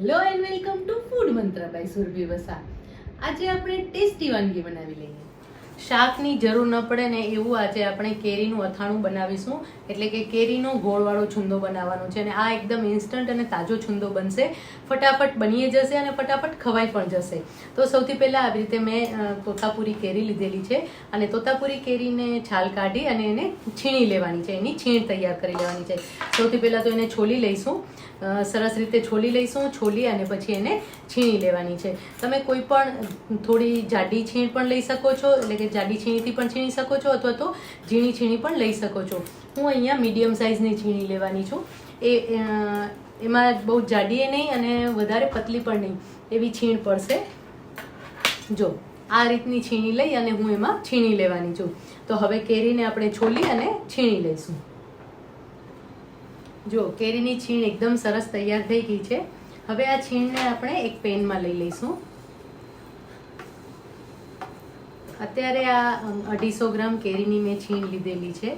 Hello and welcome to food Mantra by Surbhi Vasa આજે આપણે tasty વાનગી બનાવી લઈએ. શાકની જરૂર ન પડે ને એવું આજે આપણે કેરીનું અથાણું બનાવીશું. એટલે કે કેરીનો ગોળવાળો છુંદો બનાવવાનો છે અને આ એકદમ ઇન્સ્ટન્ટ અને તાજો છુંદો બનશે. ફટાફટ બનીએ જશે અને ફટાફટ ખવાઈ પણ જશે. તો સૌથી પહેલાં આવી રીતે મેં તોતાપુરી કેરી લીધેલી છે અને તોતાપુરી કેરીને છાલ કાઢી અને એને છીણી લેવાની છે. એની છીણ તૈયાર કરી લેવાની છે. સૌથી પહેલાં તો એને છોલી લઈશું. સરસ રીતે છોલી લઈશું, છોલી અને પછી એને છીણી લેવાની છે. તમે કોઈ પણ થોડી જાડી છીણ પણ લઈ શકો છો, એટલે કે જાડી છીણીથી પણ છીણી શકો છો અથવા તો ઝીણી છીણી પણ લઈ શકો છો. હું અહીંયા મીડિયમ સાઇઝની છીણી લેવાની છું. એ એમાં બહુ જાડીએ નહીં અને વધારે પતલી પણ નહીં. એવી છીણ પડશે. જો, આ રીતની છીણી લઈ અને હું એમાં છીણી લેવાની છું. તો હવે કેરીને આપણે છોલી અને છીણી લઈશું. જો, કેરીની છીણ એકદમ સરસ તૈયાર થઈ ગઈ છે. હવે આ છીણને આપણે એક પેનમાં લઈ લઈશું. અત્યારે આ અઢીસો ગ્રામ કેરીની મેં છીણ લીધેલી છે.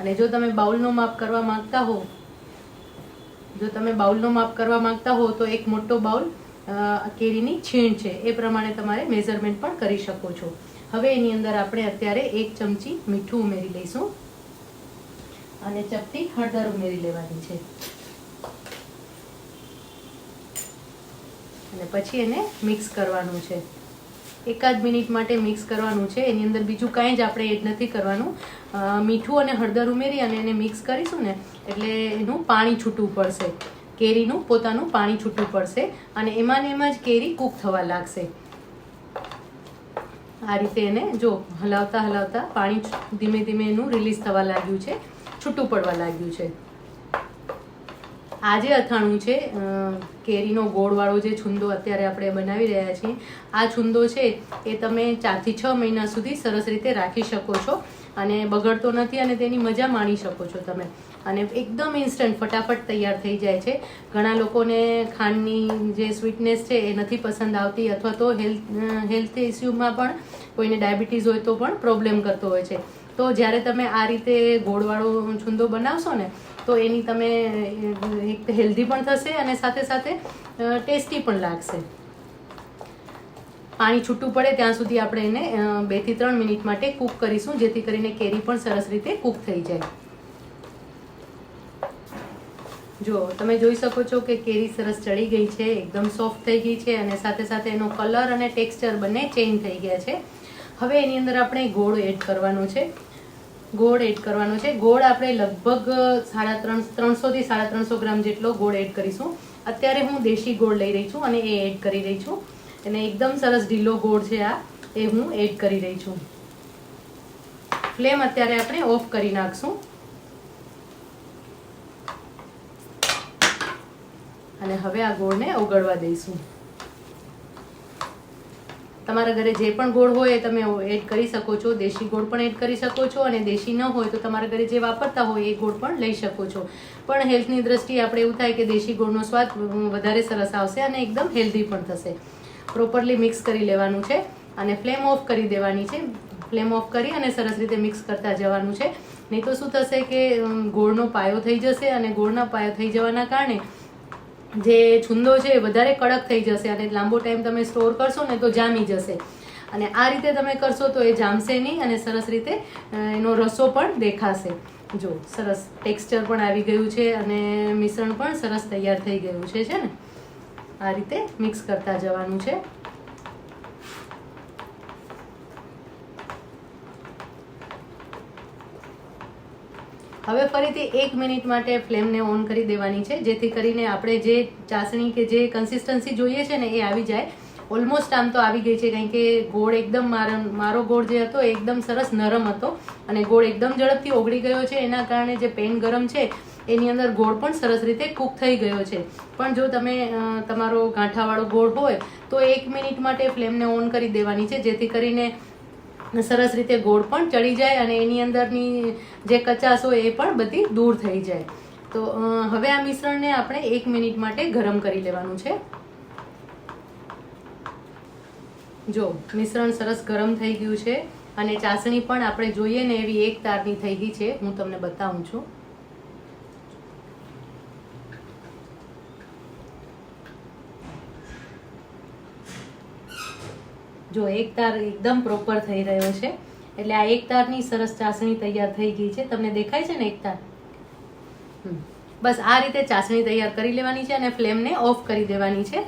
અને જો તમે બાઉલનું માપ કરવા માંગતા હો, જો તમે બાઉલનું માપ કરવા માંગતા હો, તો એક મોટો બાઉલ કેરીની છીણ છે. એ પ્રમાણે તમારે મેઝરમેન્ટ પણ કરી શકો છો. હવે એની અંદર આપણે અત્યારે એક ચમચી મીઠું ઉમેરી લઈશું. અને ચપટી હળદર ઉમેરી લેવાની છે. અને પછી એને મિક્સ કરવાનું છે. એકાદ મિનિટ માટે મિક્સ કરવાનું છે. એની અંદર બીજું કાંઈ જ આપણે એડ નથી કરવાનું. મીઠું અને હળદર ઉમેરી અને એને મિક્સ કરીશું ને, એટલે એનું પાણી છૂટવું પડશે. કેરીનું, પોતાનું પાણી છૂટવું પડશે અને એમાં ને એમાં જ કેરી કૂક થવા લાગશે. આ રીતે એને જો હલાવતા હલાવતા પાણી ધીમે ધીમે એનું રિલીઝ થવા લાગ્યું છે, છૂટું પડવા લાગ્યું છે. આ જે અથાણું છે કેરીનો ગોળવાળો જે છુંદો અત્યારે આપણે બનાવી રહ્યા છીએ, આ છુંદો છે એ તમે ચારથી છ મહિના સુધી સરસ રીતે રાખી શકો છો અને બગડતો નથી અને તેની મજા માણી શકો છો તમે. અને એકદમ ઇન્સ્ટન્ટ ફટાફટ તૈયાર થઈ જાય છે. ઘણા લોકોને ખાંડની જે સ્વીટનેસ છે એ નથી પસંદ આવતી અથવા તો હેલ્થ હેલ્થ ઇસ્યુમાં પણ કોઈને ડાયાબિટીસ હોય તો પણ પ્રોબ્લેમ કરતો હોય છે. તો જ્યારે તમે આ રીતે ગોળવાળો છુંદો બનાવશો ને, તો એની તમે હેલ્ધી પણ થશે અને સાથે સાથે ટેસ્ટી પણ લાગશે. પાણી છૂટું પડે ત્યાં સુધી આપણે એને બેથી ત્રણ મિનિટ માટે કૂક કરીશું, જેથી કરીને કેરી પણ સરસ રીતે કૂક થઈ જાય. જો, તમે જોઈ શકો છો કે કેરી સરસ ચડી ગઈ છે, એકદમ સોફ્ટ થઈ ગઈ છે, અને સાથે સાથે એનો કલર અને ટેક્સચર બંને ચેન્જ થઈ ગયા છે. હવે એની અંદર આપણે ગોળ એડ કરવાનો છે. ગોળ એડ કરવાનો છે. ગોળ આપણે લગભગ સાડા ત્રણ ત્રણસોથી સાડા ત્રણસો ગ્રામ જેટલો ગોળ એડ કરીશું. અત્યારે હું દેશી ગોળ લઈ રહી છું અને એ એડ કરી રહી છું. અને એકદમ સરસ ઢીલો ગોળ છે આ. એ હું એડ કરી રહી છું. ફ્લેમ અત્યારે આપણે ઓફ કરી નાખશું. અને હવે આ ગોળને ઓગળવા દઈશું. તમારા ઘરે જે પણ ગોળ હોય એ તમે એડ કરી શકો છો. દેશી ગોળ પણ એડ કરી શકો છો અને દેશી ન હોય તો તમારા ઘરે જે વાપરતા હોય એ ગોળ પણ લઈ શકો છો. પણ હેલ્થની દ્રષ્ટિએ આપણે એવું થાય કે દેશી ગોળનો સ્વાદ વધારે સરસ આવશે અને એકદમ હેલ્ધી પણ થશે. પ્રોપરલી મિક્સ કરી લેવાનું છે અને ફ્લેમ ઓફ કરી દેવાની છે. ફ્લેમ ઓફ કરી અને સરસ રીતે મિક્સ કરતા જવાનું છે. નહીં તો શું થશે કે ગોળનો પાયો થઈ જશે અને ગોળના પાયો થઈ જવાના કારણે જે છુંદો છે એ વધારે કડક થઈ જશે અને લાંબો ટાઈમ તમે સ્ટોર કરશો ને તો જામી જશે. અને આ રીતે તમે કરશો તો એ જામશે નહીં અને સરસ રીતે એનો રસો પણ દેખાશે. જો, સરસ ટેક્સચર પણ આવી ગયું છે અને મિશ્રણ પણ સરસ તૈયાર થઈ ગયું છે છે ને? આ રીતે મિક્સ કરતા જવાનું છે. હવે ફરીથી એક મિનિટ માટે ફ્લેમને ઓન કરી દેવાની છે, જેથી કરીને આપણે જે ચાસણી કે જે કન્સિસ્ટન્સી જોઈએ છે ને એ આવી જાય. ઓલમોસ્ટ આમ તો આવી ગઈ છે, કારણ કે ગોળ એકદમ મારો ગોળ જે હતો એકદમ સરસ નરમ હતો અને ગોળ એકદમ ઝડપથી ઓગળી ગયો છે. એના કારણે જે પેન ગરમ છે, એની અંદર ગોળ પણ સરસ રીતે કૂક થઈ ગયો છે. પણ જો તમે તમારો ગાંઠાવાળો ગોળ હોય, તો એક મિનિટ માટે ફ્લેમને ઓન કરી દેવાની છે, જેથી કરીને સરસ રીતે ગોળ પણ ચડી જાય અને એની અંદરની જે કચાશ હોય એ પણ બધી દૂર થઈ જાય. તો હવે આ મિશ્રણને આપણે એક મિનિટ માટે ગરમ કરી લેવાનું છે. જો, મિશ્રણ સરસ ગરમ થઈ ગયું છે અને ચાસણી પણ આપણે જોઈએ ને એવી એક તારની થઈ ગઈ છે. હું તમને બતાવું છું. જો એક તાર એકદમ પ્રોપર થઈ રહ્યો છે, એટલે આ એક તારની સરસ ચાસણી તૈયાર થઈ ગઈ છે. તમને દેખાય છે ને એક તાર. બસ આ રીતે ચાસણી તૈયાર કરી લેવાની છે અને ફ્લેમને ઓફ કરી દેવાની છે.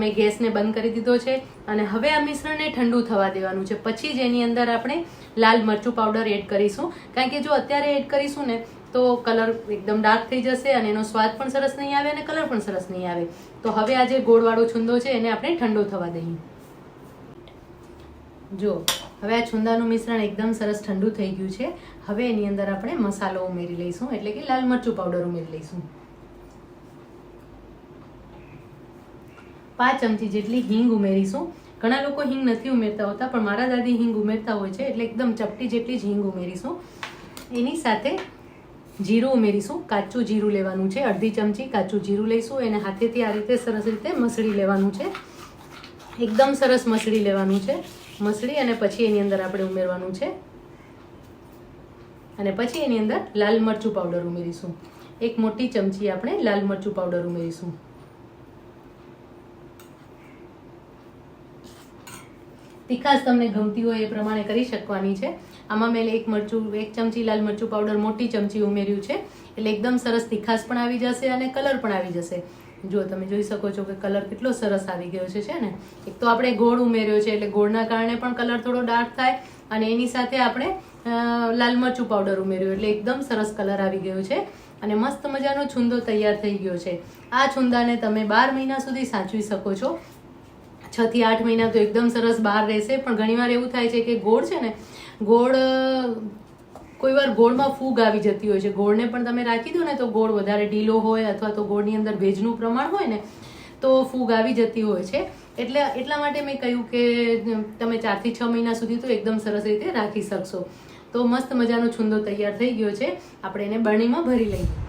મેં ગેસને બંધ કરી દીધો છે અને હવે આ મિશ્રણને ઠંડુ થવા દેવાનું છે. પછી જ એની અંદર આપણે લાલ મરચું પાવડર એડ કરીશું. કારણ કે જો અત્યારે એડ કરીશું ને, તો કલર એકદમ ડાર્ક થઈ જશે અને એનો સ્વાદ પણ સરસ નહીં આવે અને કલર પણ સરસ નહીં આવે. તો હવે આ જે ગોળવાળો છુંદો છે એને આપણે ઠંડો થવા દઈએ. જો, હવે આ છુંદાનું મિશ્રણ એકદમ સરસ ઠંડુ થઈ ગયું છે. હવે એની અંદર આપણે મસાલો ઉમેરી લઈશું, એટલે કે લાલ મરચું પાવડર ઉમેરી લઈશું. પાંચ ચમચી જેટલી હિંગ ઉમેરીશું. ઘણા લોકો હિંગ નથી ઉમેરતા હોતા, પણ મારા દાદી હિંગ ઉમેરતા હોય છે, એટલે એકદમ ચપટી જેટલી જ હિંગ ઉમેરીશું. એની સાથે જીરું ઉમેરીશું. કાચું જીરું લેવાનું છે, અડધી ચમચી કાચું જીરું લઈશું. એને હાથેથી આ રીતે સરસ રીતે મસળી લેવાનું છે. એકદમ સરસ મસળી લેવાનું છે. મસળી અને પછી એની અંદર આપણે ઉમેરવાનું છે. અને પછી એની અંદર લાલ મરચું પાવડર ઉમેરીશું. એક મોટી ચમચી આપણે લાલ મરચું પાવડર ઉમેરીશું. તીખાશ તમને ગમતી હોય એ પ્રમાણે કરી શકવાની છે. આમાં મેં એક મરચું, એક ચમચી લાલ મરચું પાવડર મોટી ચમચી ઉમેર્યું છે. એટલે એકદમ સરસ તીખાશ પણ આવી જશે અને કલર પણ આવી જશે. જો તમે જોઈ શકો છો કે કલર કેટલો સરસ આવી ગયો છે છે ને? એક તો આપણે ગોળ ઉમેર્યો છે, એટલે ગોળના કારણે પણ કલર થોડો ડાર્ક થાય અને એની સાથે આપણે લાલ મરચું પાવડર ઉમેર્યું, એટલે એકદમ સરસ કલર આવી ગયો છે અને મસ્ત મજાનો છુંદો તૈયાર થઈ ગયો છે. આ છુંદાને તમે બાર મહિના સુધી સાચવી શકો છો. છ થી આઠ મહિના તો એકદમ સરસ બહાર રહેશે, પણ ઘણીવાર એવું થાય છે કે ગોળ છે ને, ગોળ કોઈ વાર ગોળમાં ફૂગ આવી જતી હોય છે. ગોળને પણ તમે રાખી દો ને તો ગોળ વધારે ઢીલો હોય અથવા તો ગોળની અંદર ભેજનું પ્રમાણ હોય ને તો ફૂગ આવી જતી હોય છે. એટલે એટલા માટે મેં કહ્યું કે તમે ચારથી છ મહિના સુધી તો એકદમ સરસ રીતે રાખી શકશો. તો મસ્ત મજાનો છુંદો તૈયાર થઈ ગયો છે. આપણે એને બરણીમાં ભરી લઈએ.